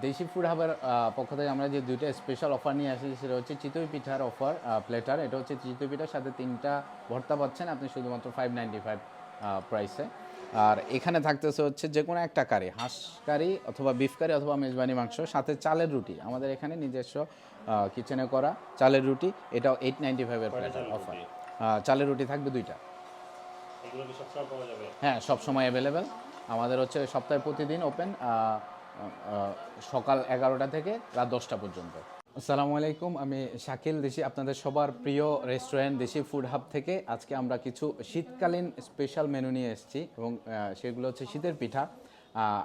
দেশি ফুড হাবের পক্ষ থেকে আমরা যে দুইটা স্পেশাল অফার নিয়ে আসি সেটা হচ্ছে চিতই পিঠার অফার প্লেটার এটা হচ্ছে চিতই পিঠার সাথে তিনটা ভর্তা পাচ্ছেন আপনি শুধুমাত্র ফাইভ নাইনটি ফাইভ প্রাইসে আর এখানে থাকতেছে হচ্ছে যে কোনো একটা কারি হাঁস কারি অথবা বিফ কারি অথবা মেজবানি মাংস সাথে চালের রুটি। আমাদের এখানে নিজস্ব কিচেনে করা চালের রুটি এটাও এইট নাইনটি ফাইভের প্লেটার অফার চালের রুটি থাকবে দুইটা। হ্যাঁ সবসময় অ্যাভেলেবেল আমাদের হচ্ছে সপ্তাহে প্রতিদিন ওপেন সকাল এগারোটা থেকে রাত দশটা পর্যন্ত। আসসালামু আলাইকুম, আমি শাকিল দেশি, আপনাদের সবার প্রিয় রেস্টুরেন্ট দেশি ফুড হাব থেকে আজকে আমরা কিছু শীতকালীন স্পেশাল মেনু নিয়ে এসেছি এবং সেগুলো হচ্ছে শীতের পিঠা।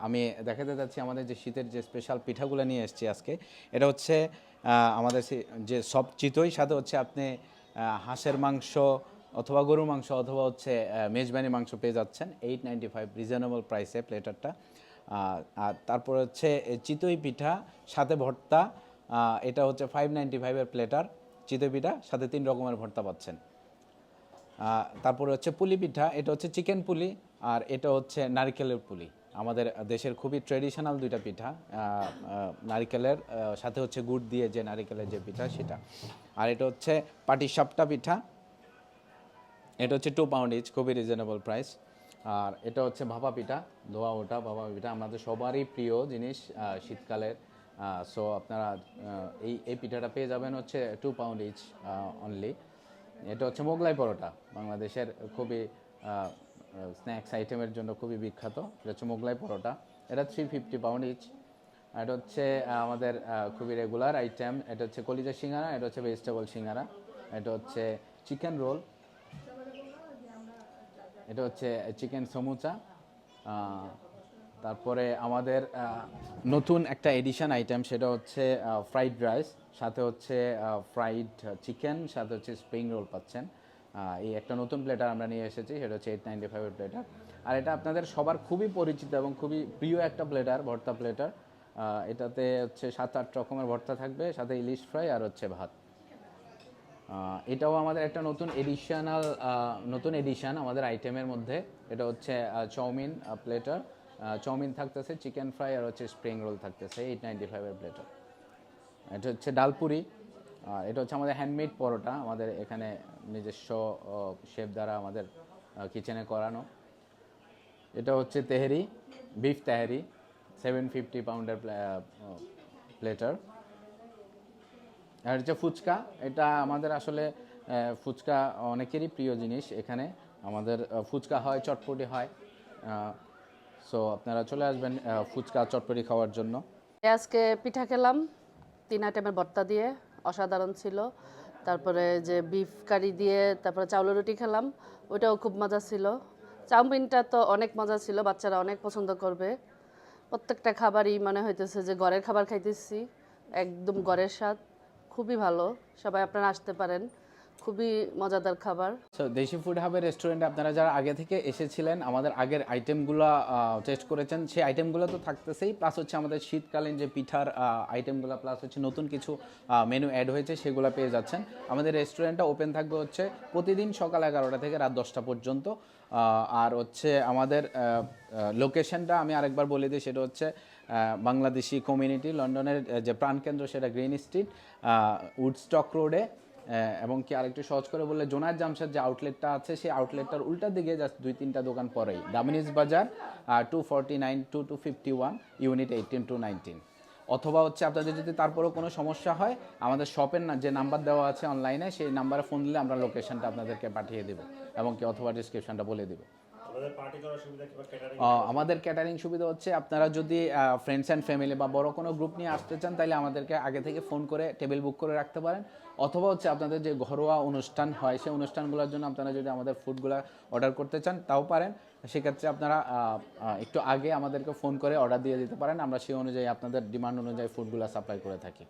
আমি দেখাতে যাচ্ছি আমাদের যে শীতের যে স্পেশাল পিঠাগুলো নিয়ে এসেছি আজকে। এটা হচ্ছে আমাদের যে সব চিতই, সাথে হচ্ছে আপনি হাঁসের মাংস অথবা গরু মাংস অথবা হচ্ছে মেজবানি মাংস পেয়ে যাচ্ছেন। এইট নাইনটি ফাইভ রিজনেবল প্রাইসে প্লেটারটা আর তারপর হচ্ছে চিতই পিঠা, সাথে ভর্তা এটা হচ্ছে ফাইভ নাইনটি ফাইভের প্লেটার চিতই পিঠা, সাথে তিন রকমের ভর্তা পাচ্ছেন। তারপরে হচ্ছে পুলি পিঠা, এটা হচ্ছে চিকেন পুলি, আর এটা হচ্ছে নারকেলের পুলি। আমাদের দেশের খুবই ট্রেডিশনাল দুইটা পিঠা নারকেলের সাথে হচ্ছে গুড় দিয়ে যে নারকেলের যে পিঠা, সেটা। আর এটা হচ্ছে পাটিসাপটা পিঠা, এটা হচ্ছে টু পাউন্ড ইচ খুবই রিজনেবল প্রাইস আর এটা হচ্ছে ভাপা পিঠা, ধোয়া ওটা, ভাপা পিঠা। আমাদের সবারই প্রিয় জিনিস শীতকালের। সো আপনারা এই এই পিঠাটা পেয়ে যাবেন হচ্ছে টু পাউন্ড ইচ অনলি এটা হচ্ছে মোগলাই পরোটা। বাংলাদেশের খুবই স্ন্যাক্স আইটেমের জন্য খুবই বিখ্যাত। এটা হচ্ছে মোগলাই পরোটা। এটা থ্রি ফিফটি পাউন্ড ইচ এটা হচ্ছে আমাদের খুবই রেগুলার আইটেম এটা হচ্ছে কলিজা সিঙ্গারা, এটা হচ্ছে ভেজিটেবল সিঙ্গারা। এটা হচ্ছে চিকেন রোল এটা হচ্ছে চিকেন সমুচা। তারপরে আমাদের নতুন একটা এডিশন আইটেম সেটা হচ্ছে ফ্রাইড রাইস সাথে হচ্ছে ফ্রাইড চিকেন সাথে হচ্ছে স্প্রিং রোল পাচ্ছেন। এই একটা নতুন প্লেটার আমরা নিয়ে এসেছি, সেটা হচ্ছে এইট নাইনটি ফাইভের প্লেটার আর এটা আপনাদের সবার খুবই পরিচিত এবং খুবই প্রিয় একটা প্লেটার ভর্তা প্লেটার এটাতে হচ্ছে সাত আট রকমের ভর্তা থাকবে, সাথে ইলিশ ফ্রাই আর হচ্ছে ভাত। এটাও আমাদের একটা নতুন এডিশনাল নতুন এডিশন আমাদের আইটেমের মধ্যে। এটা হচ্ছে chow mein platter chow mein থাকতেছে চিকেন ফ্রাই আর হচ্ছে স্প্রিং রোল থাকতেছে এইট নাইনটি ফাইভের প্লেটার এটা হচ্ছে ডালপুরি। আর এটা হচ্ছে আমাদের হ্যান্ডমেড পরোটা, আমাদের এখানে নিজস্ব শেফ দ্বারা আমাদের কিচেনে করানো। এটা হচ্ছে tehari beef tehari seven fifty পাউন্ডের প্লেটার আর হচ্ছে ফুচকা, এটা আমাদের আসলে ফুচকা অনেকেরই প্রিয় জিনিস এখানে। আমাদের ফুচকা হয়, চটপটি হয়। সো আপনারা চলে আসবেন ফুচকা, চটপটি খাওয়ার জন্য। আজকে পিঠা খেলাম, তিন আইটেমের ভর্তা দিয়ে, অসাধারণ ছিল। তারপরে যে বিফ কারি দিয়ে, তারপরে চাউলের রুটি খেলাম, ওইটাও খুব মজা ছিল। চাউমিনটা তো অনেক মজা ছিল, বাচ্চারা অনেক পছন্দ করবে। প্রত্যেকটা খাবারই মনে হইতেছে যে ঘরের খাবার খাইতেছি, একদম ঘরের স্বাদ। খুবই ভালো। সবাই আপনারা আসতে পারেন। খুবই মজাদার খাবার। দেশি ফুড হাবের রেস্টুরেন্টে আপনারা যারা আগে থেকে এসেছিলেন, আমাদের আগের আইটেমগুলো টেস্ট করেছেন। সেই আইটেমগুলো তো থাকতেছেই প্লাস হচ্ছে আমাদের শীতকালীন যে পিঠার আইটেমগুলো প্লাস হচ্ছে নতুন কিছু মেনু অ্যাড হয়েছে, সেগুলো পেয়ে যাচ্ছেন। আমাদের রেস্টুরেন্টটা ওপেন থাকবে হচ্ছে প্রতিদিন সকাল এগারোটা থেকে রাত দশটা পর্যন্ত। আর হচ্ছে আমাদের লোকেশনটা আমি আরেকবার বলে দিই, সেটা হচ্ছে বাংলাদেশি কমিউনিটি লন্ডনের যে প্রাণকেন্দ্র, সেটা গ্রিন স্ট্রিট উডস্টক রোডে এবং কি আরেকটু সহজ করে বললে জোনার জামশেদ যে আউটলেটটা আছে, সেই আউটলেটটার উল্টা দিকে জাস্ট দুই তিনটা দোকান পরেই। দামিনিজ বাজার two forty nine two two fifty one unit eighteen two nineteen অথবা হচ্ছে আপনাদের যদি তারপরেও কোনো সমস্যা হয়, আমাদের শপের না যে নাম্বার দেওয়া আছে অনলাইনে সেই নাম্বারে ফোন দিলে আমরা লোকেশনটা আপনাদেরকে পাঠিয়ে দেবো এবং কি অথবা ডিসক্রিপশনটা বলে দেবো। আমাদের পার্টি করার সুবিধা কিংবা ক্যাটারিং আমাদের ক্যাটারিং সুবিধা হচ্ছে আপনারা যদি ফ্রেন্ডস অ্যান্ড ফ্যামিলি বা বড় কোনো গ্রুপ নিয়ে আসতে চান তাহলে আমাদেরকে আগে থেকে ফোন করে টেবিল বুক করে রাখতে পারেন। অথবা হচ্ছে আপনাদের যে ঘরোয়া অনুষ্ঠান হয় সেই অনুষ্ঠানগুলোর জন্য আপনারা যদি আমাদের ফুডগুলো অর্ডার করতে চান তাও পারেন। সেক্ষেত্রে আপনারা একটু আগে আমাদেরকে ফোন করে অর্ডার দিয়ে দিতে পারেন। আমরা সেই অনুযায়ী আপনাদের ডিমান্ড অনুযায়ী ফুডগুলো সাপ্লাই করে থাকি।